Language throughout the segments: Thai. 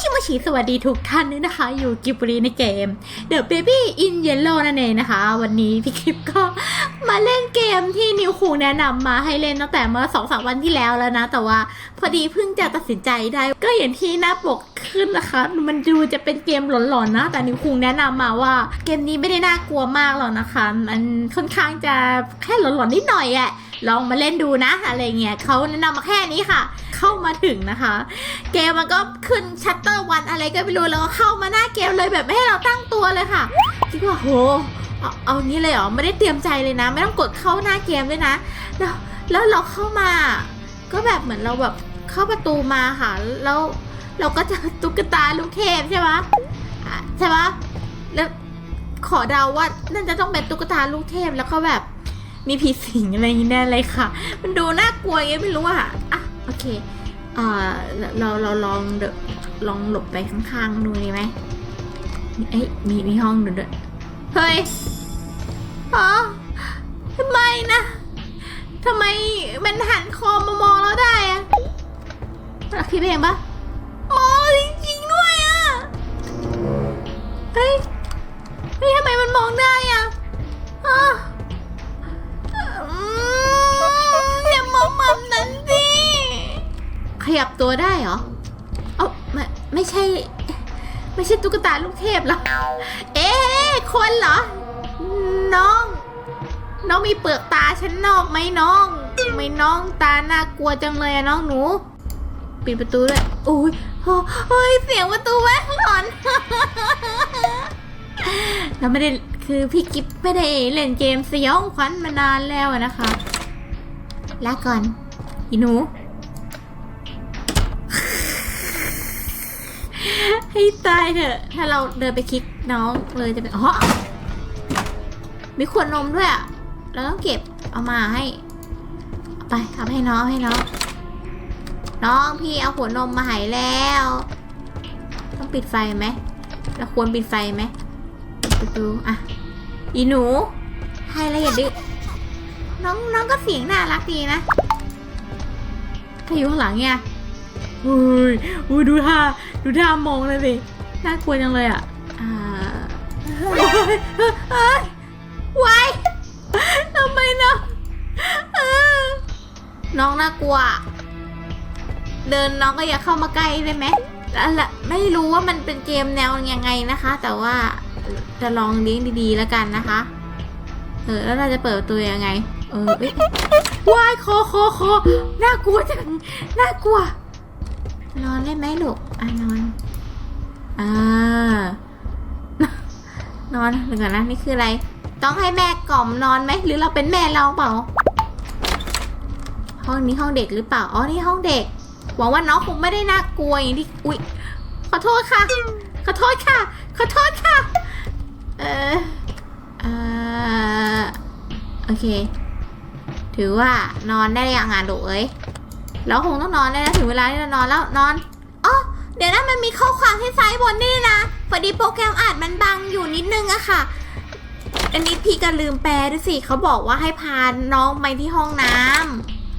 ชิโมชิสวัสดีทุกท่านด้วยนะคะ อยู่กิบรีในเกม The Baby in Yellow นั่นเองนะคะ วันนี้พี่คลิปก็มาเล่นเกมที่นิวคูแนะนำมาให้เล่นตั้งแต่เมื่อสองสามวันที่แล้วแล้วนะ แต่ว่าพอดีเพิ่งจะตัดสินใจได้ ก็อย่างที่หน้าปกขึ้นนะคะ มันดูจะเป็นเกมหลอนๆนะ แต่นิวคูแนะนำมาว่า เกมนี้ไม่ได้น่ากลัวมากหรอกนะคะ มันค่อนข้างจะแค่หลอนๆนิดหน่อยอะ ลองมาเล่นดูนะอะไรเงี้ยเขาแนะนำมาแค่นี้ค่ะ เข้ามาถึงนะคะ เกมมันก็ขึ้นชัตเตอร์วันอะไรก็ไม่รู้แล้วเข้ามาหน้าเกมเลยแบบไม่ให้เราตั้งตัวเลยค่ะคิดว่าโหเอาเอานี้เลยเหรอไม่ได้เตรียมใจเลยนะ ไม่ต้องกดเข้าหน้าเกมด้วยนะ แล้วแล้วเราเข้ามา ก็แบบเหมือนเราแบบเข้าประตูมาค่ะแล้วเราก็จะตุ๊กตาลูกเทพใช่ปะอะใช่ปะแล้วขอเดาว่าน่าจะต้องเป็นตุ๊กตาลูกเทพแล้วก็แบบ มีผีสิงอะไรอย่างนี้แน่เลยค่ะ มันดูน่ากลัวยังไงไม่รู้อะอะโอเคเอ่าเราเราลองเดลองหลบไปข้างๆดูดีไหมเอ้ยมีมีห้องดูด้วยเฮ้ยอ๋อทำไมนะทำไมมันหันคอมามองเราได้อะคิดเองปะ ตัวได้เหรอ เอ้าไม่ไม่ใช่ ไม่ใช่ตุ๊กตาลูกเทพเหรอ เอ๊ะคนเหรอ น้อง น้องมีเปลือกตาชั้นนอกไหมน้องไม่น้องตาน่ากลัวจังเลยอะน้องหนู ปิดประตูด้วยโอ้ยโอ้เฮ้ยเสียงประตูแม่งหลอนแล้วไม่ได้คือพี่กิฟไม่ได้เล่นเกมสยองขวัญมานานแล้วนะคะลาก่อนอีหนู ให้ตายเถอะ ถ้าเราเดินไปคลิกน้องเลยจะเป็นอ๋อมีขวดนมด้วยอะเราต้องเก็บเอามาให้ ไปเอาให้น้องให้น้อง น้องพี่เอาขวดนมมาให้แล้ว ต้องปิดไฟไหมเราควรปิดไฟไหมปิดประตูอะอีหนูให้ละเอียดดิน้องน้องก็เสียงน่ารักดีนะถ้าอยู่ข้างหลังเนี่ย อุ้ยอุ้ยดูท่าดูท่ามองเลยสิน่ากลัวจังเลยอะอ่าเฮ้ยเฮ้ยเฮ้ยวายทำไมนะเออน้องน่ากลัว เดินน้องก็อย่าเข้ามาใกล้ได้ไหมแล้วละไม่รู้ว่ามันเป็นเกมแนวยังไงนะคะ แต่ว่าจะลองเลี้ยงดีๆแล้วกันนะคะ เออแล้วเราจะเปิดประตัวยังไง เออเอ้ยวายคอคอคอน่ากลัวจังน่ากลัว นอนได้ไหมลูกอะนอน อ่านอนเดี๋ยวก่อนนะนี่คืออะไร ต้องให้แม่กล่อมนอนไหมหรือเราเป็นแม่เราเปล่า ห้องนี้ห้องเด็กหรือเปล่า อ๋อ นี่ห้องเด็ก หวังว่าน้องคงไม่ได้น่ากลัวอย่างที่ อุ๊ย ขอโทษค่ะ ขอโทษค่ะ ขอโทษค่ะ เออเออโอเค ถือว่านอนได้ยังอะลูกเอ้ย เราคงต้องนอนได้แล้วถึงเวลาที่เรานอนแล้วนอนอ๋อเดี๋ยวนะมันมีข้อความที่ซ้ายบนนี่นะพอดีโปรแกรมอ่านมันบังอยู่นิดนึงอะค่ะ อันนี้พี่ก็ลืมแปลด้วยสิเขาบอกว่าให้พาน้องไปที่ห้องน้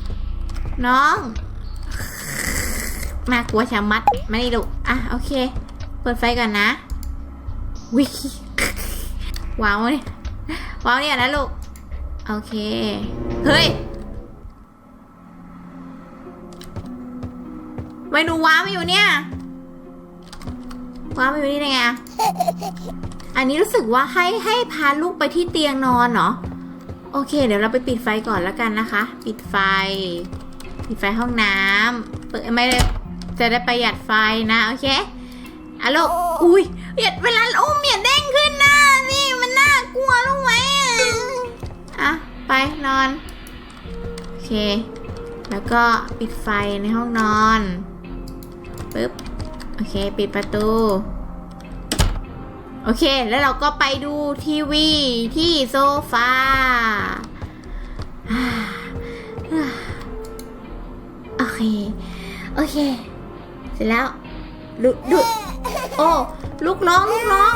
ำน้องมากลัวชะมัดไม่ได้ดุอะโอเค เปิดไฟก่อนนะวิว้าวเนี่ยว้าวเนี่ยนะลูก โอเค เฮ้ย ไว้หนูว้ามาอยู่เนี่ยว้ามาอยู่นี่ได้ไงอะอันนี้รู้สึกว่าให้ให้พาลูกไปที่เตียงนอนเนาะโอเค เดี๋ยวเราไปปิดไฟก่อนแล้วกันนะคะ ปิดไฟ ปิดไฟห้องน้ำเปิดไม่ได้จะได้ประหยัดไฟนะโอเคอะลูกอุ้ยอย่าเวลาอุ้มอย่าเด้งขึ้นนะนี่มันน่ากลัวลูกไหมอะอะไปนอน โอเค แล้วก็ปิดไฟในห้องนอน ปึ๊บ โอเค ปิดประตู โอเค แล้วเราก็ไปดูทีวีที่โซฟาอ่าโอเค โอเค เสร็จแล้วดูดูโอ้ ลูกร้อง ลูกร้อง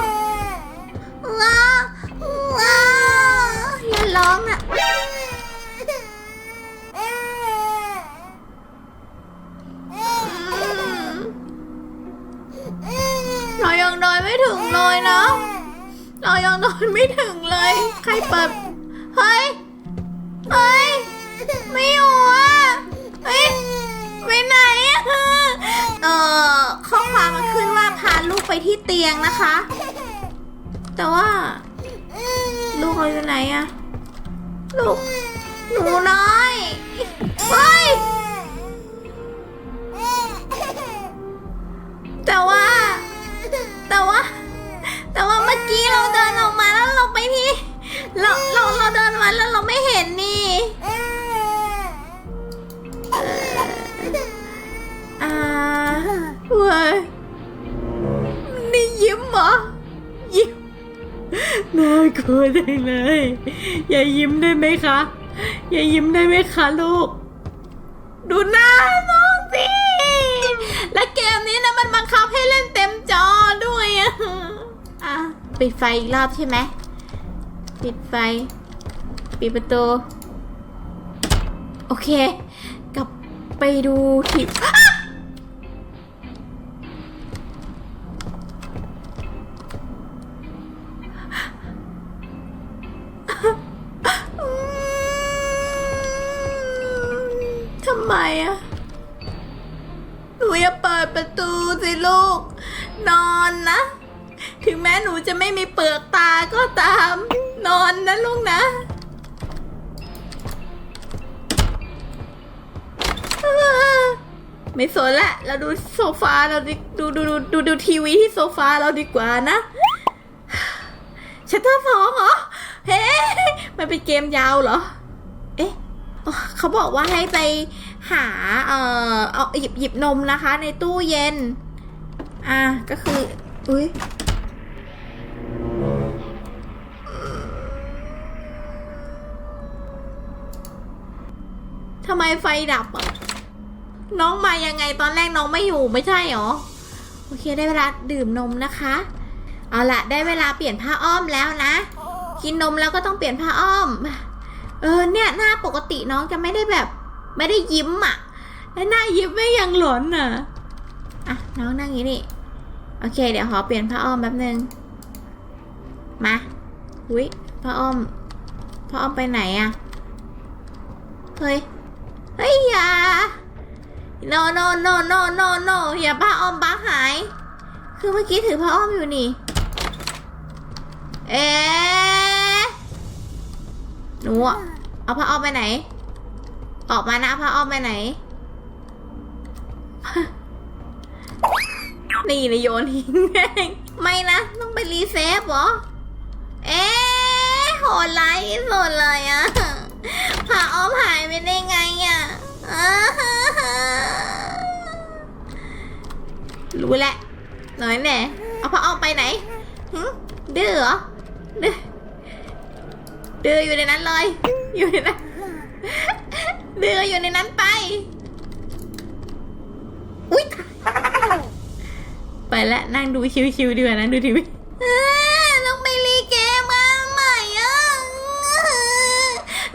ว้าว้าอย่าร้องนะ ถึงเลยนะ เรายังเดินไม่ถึงเลย ใครเปิด เฮ้ย เฮ้ย ไม่อยู่อะเฮ้ยไปไหนอะเอ่อข้อความมันขึ้นว่าพาลูกไปที่เตียงนะคะ แต่ว่า ลูกเราอยู่ไหนอะลูก หนูน้อย เฮ้ย เราเราเราเราเดินมาแล้วเราไม่เห็นนี่ อ่าเว้ยนี่ยิ้มเหรอ ยิ้ม น่ากลัวจังเลย อย่ายิ้มได้ไหมคะ อย่ายิ้มได้ไหมคะลูก ดูหน้าน้องสิ และเกมนี้นะมันบังคับให้เล่นเต็มจอด้วยอะอะปิดไฟอีกรอบใช่ไหม ปิดไฟ ปิดประตู โอเค กลับไปดูที่ทำไมอะหนูอย่าเปิดประตูสิลูก นอนนะ ถึงแม้หนูจะไม่มีเปลือกตาก็ตาม นอนนะลูกนะไม่สนละ เราดูโซฟาเราดูดูดูดูดูทีวีที่โซฟาเราดีกว่านะชัตเตอร์สองเหรอ เฮ้มันเป็นเกมยาวเหรอ เอ๊ะเขาบอกว่าให้ไปหา เอ่อ เอาหยิบหยิบนมนะคะ ในตู้เย็น อะก็คือ อุ้ยำไมไฟดับอะน้องมายังไงตอนแรกน้องไม่อยู่ไม่ใช่หรอ โอเคได้เวลาดื่มนมนะคะ เอาละได้เวลาเปลี่ยนผ้าอ้อมแล้วนะ กินนมแล้วก็ต้องเปลี่ยนผ้าอ้อม เออเนี่ยหน้าปกติน้องจะไม่ได้แบบ ไม่ได้ยิ้มอะแล้วหน้ายิ้มไม่ยังหลอนอะอะน้องนั่งอย่างนี้นี่โอเค เดี๋ยวขอเปลี่ยนผ้าอ้อมแป๊บนึง มาอุ้ยผ้าอ้อมผ้าอ้อมไปไหนอะเฮ้ย เฮ้ยอย่า no no no no no no อย่าผ้าอ้อมบ้าหาย คือเมื่อกี้ถือผ้าอ้อมอยู่นี่ เอ๊ะหนูอะเอาผ้าอ้อมไปไหน ออกมานะผ้าอ้อมไปไหน นี่เลยโยนทิ้งแม่ไม่นะ ต้องไปรีเซฟเหรอ เอ๊ะโหดร้ายที่สุดเลยอะ ผ้าอ้อมหายไปได้ไงอะ่ะรู้แหละหน่อยแน่เอาผ้าอ้อมไปไหนหึดื้อเหรอดื้อดื้ออยู่ในนั้นเลย อยู่ในนั้นดื้ออยู่ในนั้นไป อุ๊ยไปแล้วนั่งดูชิวๆดีกว่านั่งดูทีวี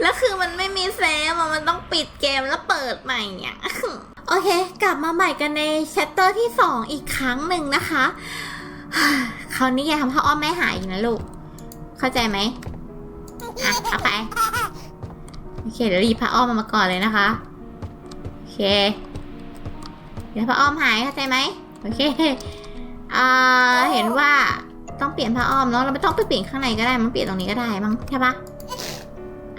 แล้วคือมันไม่มีเซฟมันต้องปิดเกมแล้วเปิดใหม่อะโอเค กลับมาใหม่กันในแชตเตอร์ที่สองอีกครั้งหนึ่งนะคะคราวนี้อย่าทำผ้าอ้อมไม่หายอีกนะลูก เข้าใจไหมอะเอาไปโอเคเดี๋ยวรีบผ้าอ้อมมามาก่อนเลยนะคะโอเค เดี๋ยวผ้าอ้อมหายเข้าใจไหมโอเคอ่าเห็นว่าต้องเปลี่ยนผ้าอ้อมเนาะเราไม่ต้องไปเปลี่ยนข้างในก็ได้มันเปลี่ยนตรงนี้ก็ได้มั้งใช่ปะ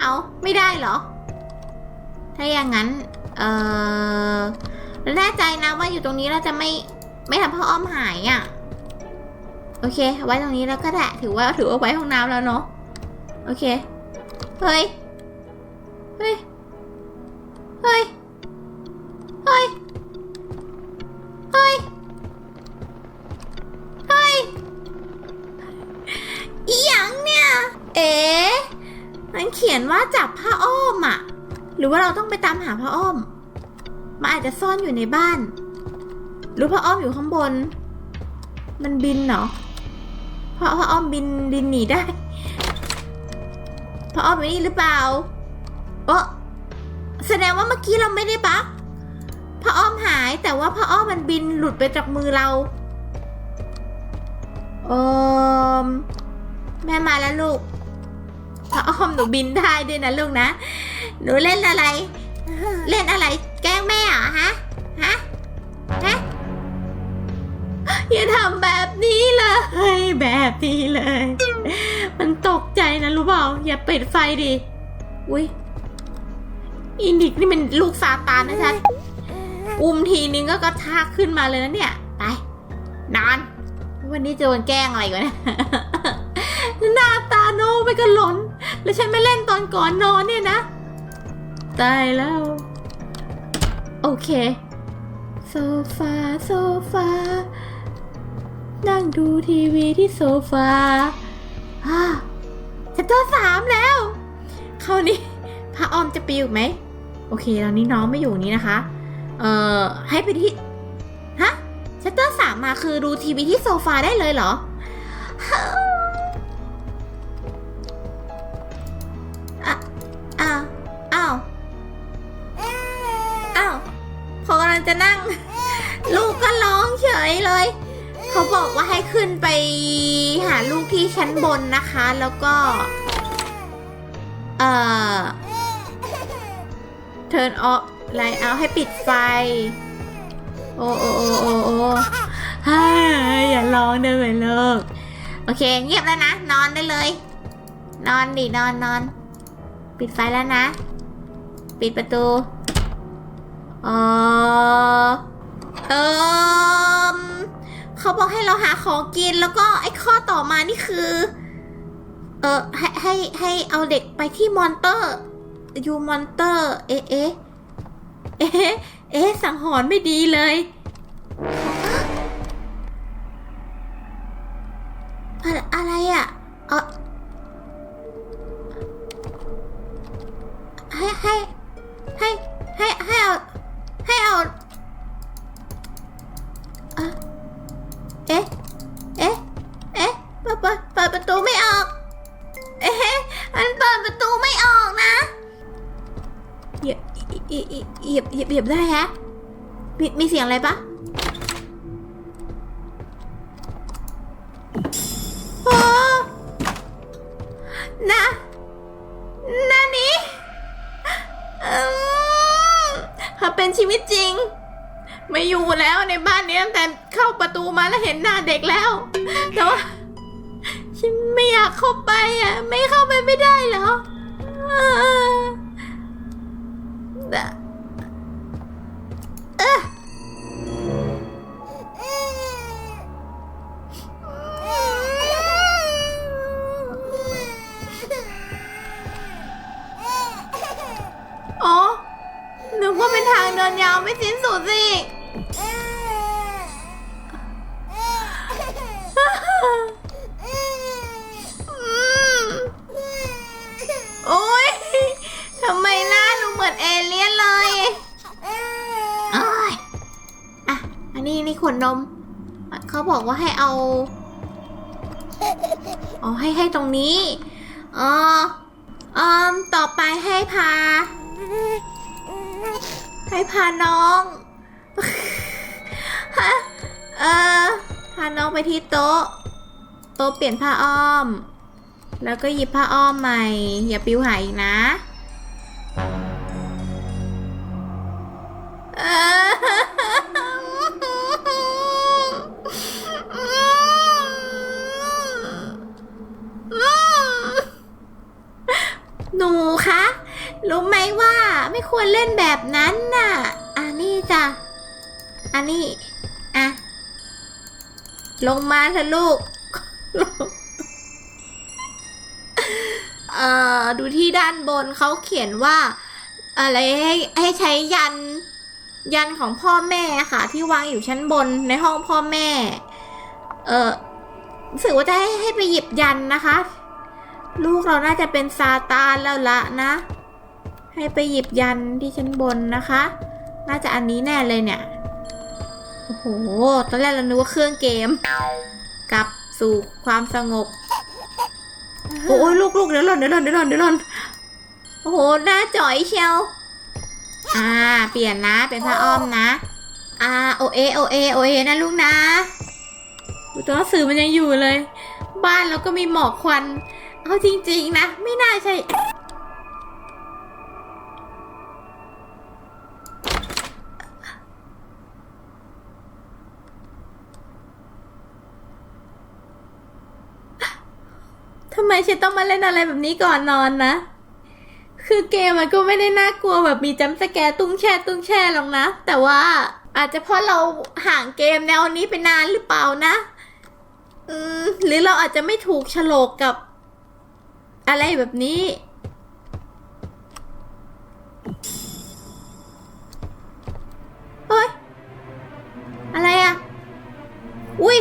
เอาไม่ได้เหรอ ถ้าอย่างนั้น เออแน่ใจนะว่าอยู่ตรงนี้เราจะไม่ไม่ทำพ่ออ้อมหายอะ่ะ โอเค ไว้ตรงนี้แล้วก็ได้ถือว่าถือว่าไว้ห้องน้ำแล้วเนาะโอเค เฮ้ย เฮ้ย เฮ้ย หรือว่าเราต้องไปตามหาผ้าอ้อม มันอาจจะซ่อนอยู่ในบ้าน หรือผ้าอ้อมอยู่ข้างบน มันบินเหรอผ้าผ้าอ้อมบินบินหนีได้ผ้าอ้อมอยู่นี่หรือเปล่าเออแสดงว่าเมื่อกี้เราไม่ได้บักผ้าอ้อมหายแต่ว่าผ้าอ้อมมันบินหลุดไปจากมือเราเออแม่มาแล้วลูก พระอ้อมหนูบินได้ด้วยนะลูกนะ หนูเล่นอะไร เล่นอะไร แกล้งแม่เหรอฮะ ฮะ ฮะ อย่าทำแบบนี้เลย แบบนี้เลย มันตกใจนะรู้เปล่า อย่าปิดไฟดิ อุ้ยอินิกนี่มันลูกซาตานนะจ๊ะอุ้มทีนึงก็กระชากขึ้นมาเลยนะเนี่ย ไป นอน วันนี้จะโดนแกล้งอะไรกันนี่ยหน้าตาโนไปกันหลน แล้วฉันไม่เล่นตอนก่อนนอนเนี่ยนะ ตายแล้ว โอเค โซฟา โซฟา นั่งดูทีวีที่โซฟาฮ่าฉันตัวสามแล้ว คราวนี้พระออมจะปิวไหม โอเค ตอนนี้น้องไม่อยู่นี้นะคะ เอ่อ ให้ไปที่ ฮะชัตเตอร์สามมาคือดูทีวีที่โซฟาได้เลยเหรอังจะนั่ง ลูกก็ร้องเฉยเลย เขาบอกว่าให้ขึ้นไปหาลูกที่ชั้นบนนะคะ แล้วก็ เอ่อ turn off ไลท์เอาให้ปิดไฟ โอ้โอ้โอ้โอ้โอ้ฮ่าอย่าร้องได้ไหมลูก โอเค เงียบแล้วนะ นอนได้เลย นอนดิ นอนนอน ปิดไฟแล้วนะ ปิดประตู เออเออเขาบอกให้เราหาของกินแล้วก็ไอ้ข้อต่อมานี่คือ เออให้ให้ให้เอาเด็กไปที่มอนเตอร์ยูมอนเตอร์เอ๊ะเอ๊ะเอ๊ะเอ๊ะสังหรณ์ไม่ดีเลยอะอะไรอะเออให้ให้ให้ให้ให้เอา ให้เอาอะเอ๊ะ เอ๊ะ เอ๊ะเปิดเปิดเปิดประตูไม่ออก เอ๊ะมันเปิดประตูไม่ออกนะ เหยียบเหยียบเหยียบเหยียบได้ฮะ มีมีเสียงอะไรปะโอ้นะ เป็นชีวิตจริง ไม่อยู่แล้วในบ้านนี้ตั้งแต่เข้าประตูมาแล้วเห็นหน้าเด็กแล้วแต่ว่าฉันไม่อยากเข้าไปอะ ไม่เข้าไปไม่ได้เหรอ นทางเดินยาวไม่สิ้นสุดสิโอ๊ยทำไมหน้าหนูเหมือนเอเลี่ยนเลยโอ้ยอะ อันนี้นี่ขวดนม เขาบอกว่าให้เอาอ๋อให้ให้ตรงนี้ อ๋อออมต่อไปให้พา ให้พาน้องฮะเออพาน้องไปที่โต๊ะ โต๊ะเปลี่ยนผ้าอ้อม แล้วก็หยิบผ้าอ้อมใหม่ อย่าปิวหายอีกนะ เออหนูคะ รู้ไหมว่าไม่ควรเล่นแบบนั้นน่ะ อันนี้จ้ะ อันนี้ อะ ลงมาเถอะลูก เอ่อ ดูที่ด้านบนเขาเขียนว่า อะไรให้ให้ใช้ยัน ยันของพ่อแม่ค่ะ ที่วางอยู่ชั้นบนในห้องพ่อแม่ เออรู้สึกว่าจะให้ให้ไปหยิบยันนะคะ ลูกเราน่าจะเป็นซาตานแล้วละนะ ให้ไปหยิบยันที่ชั้นบนนะคะ น่าจะอันนี้แน่เลยเนี่ย โอ้โห ตอนแรกเรานึกว่าเครื่องเกม กลับสู่ความสงบ โอ้ยลูกลูกเดี๋ยวหล่นเดี๋ยวหล่นเดี๋ยวหล่นเดี๋ยวหล่นโอ้โห หน้าจ่อยเชียว อ่า เปลี่ยนนะ เป็นผ้าอ้อมนะ อ่า โอเอ โอเอ โอเอ นะลูกนะตัวหนังสือมันยังอยู่เลย บ้านเราก็มีหมอกควัน เอาจริง ๆ นะ ไม่น่าใช่ ทำไมฉันต้องมาเล่นอะไรแบบนี้ก่อนนอนนะ คือเกมมันก็ไม่ได้น่ากลัวแบบมีจัมสแกร์ตุ้งแช่ตุ้งแช่หรอกนะ แต่ว่าอาจจะเพราะเราห่างเกมแนวนี้ไปนานหรือเปล่านะ อืม หรือเราอาจจะไม่ถูกโฉลกกับ อะไรแบบนี้ เฮ้ย อะไรอะอุ้ย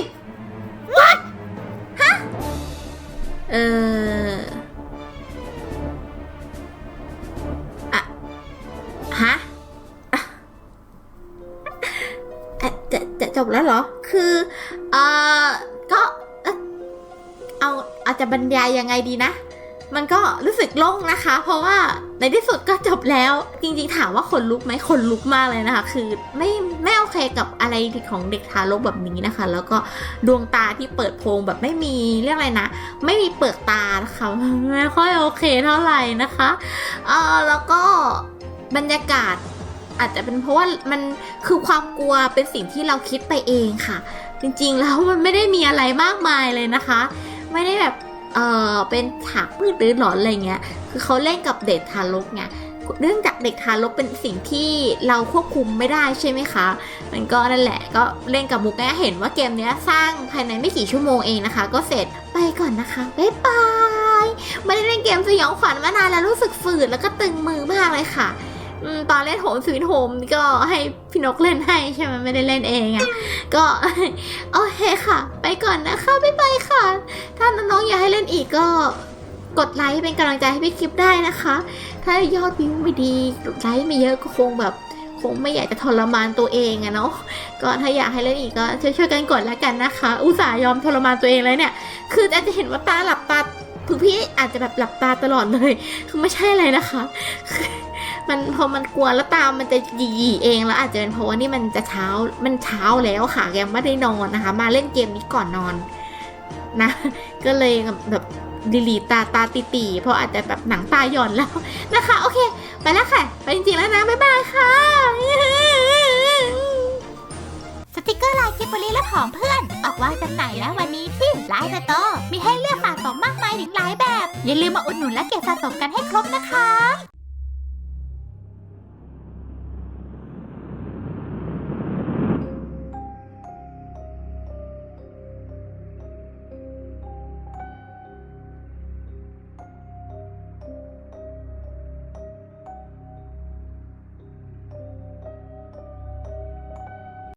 จบแล้วเหรอ คือเออก็เอ่อเอาอาจจะบรรยายยังไงดีนะ มันก็รู้สึกโล่งนะคะ เพราะว่าในที่สุดก็จบแล้ว จริงๆถามว่าขนลุกไหมขนลุกมากเลยนะคะ คือไม่ไม่โอเคกับอะไรของเด็กทารกแบบนี้นะคะ แล้วก็ดวงตาที่เปิดโพรงแบบไม่มีเรียกอะไรนะ ไม่มีเปลือกตานะคะไม่ค่อยโอเคเท่าไหร่นะคะเออแล้วก็บรรยากาศ อาจจะเป็นเพราะว่ามันคือความกลัวเป็นสิ่งที่เราคิดไปเองค่ะ จริงๆแล้วมันไม่ได้มีอะไรมากมายเลยนะคะ ไม่ได้แบบเออเป็นฉากมืดหรือหลอนอะไรเงี้ย คือเขาเล่นกับเด็กทารกไงเนื่องจากเด็กทารกเป็นสิ่งที่เราควบคุมไม่ได้ใช่ไหมคะ มันก็นั่นแหละก็เล่นกับมุกเนี่ยเห็นว่าเกมเนี้ยสร้างภายในไม่กี่ชั่วโมงเองนะคะ ก็เสร็จไปก่อนนะคะ บ๊ายบาย ไม่ได้เล่นเกมสยองขวัญมานานแล้วรู้สึกฝืดแล้วก็ตึงมือมากเลยค่ะ ตอนเล่นโหมสวีทโฮมก็ให้พี่นกเล่นให้ใช่ไหมไม่ได้เล่นเองอะก็โอเคค่ะ ไปก่อนนะคะบ๊ายบายค่ะ ถ้าน้องๆอยากให้เล่นอีกก็กดไลค์เป็นกำลังใจให้พี่คลิปได้นะคะ ถ้ายอดวิวไม่ดีกดไลค์ไม่เยอะก็คงแบบคงไม่อยากจะทรมานตัวเองอะเนาะ ก็ถ้าอยากให้เล่นอีกก็ช่วยๆกันกดแล้วกันนะคะ อุตส่าห์ยอมทรมานตัวเองเลยเนี่ย คืออาจจะเห็นว่าตาหลับตาคือพี่อาจจะแบบหลับตาตลอดเลย คือไม่ใช่อะไรนะคะ มันพอมันกลัวแล้วตามมันจะหยีเองแล้วอาจจะเป็นเพราะว่านี่มันจะเช้ามันเช้าแล้วค่ะยังไม่ได้นอนนะคะ มาเล่นเกมนี้ก่อนนอนนะ ก็เลยแบบดีลีตาตาตีตีเพราะอาจจะแบบหนังตาหย่อนแล้วนะคะ โอเค ไปแล้วค่ะ ไปจริงๆแล้วนะ บ๊ายบายค่ะ สติกเกอร์ลายกิบบลีและของเพื่อน ออกวางจำหน่ายแล้ววันนี้ที่ไลน์สโตร์มีให้เลือกสะสมมากมายถึงหลายแบบ อย่าลืมมาอุดหนุนและเก็บสะสมกันให้ครบนะคะ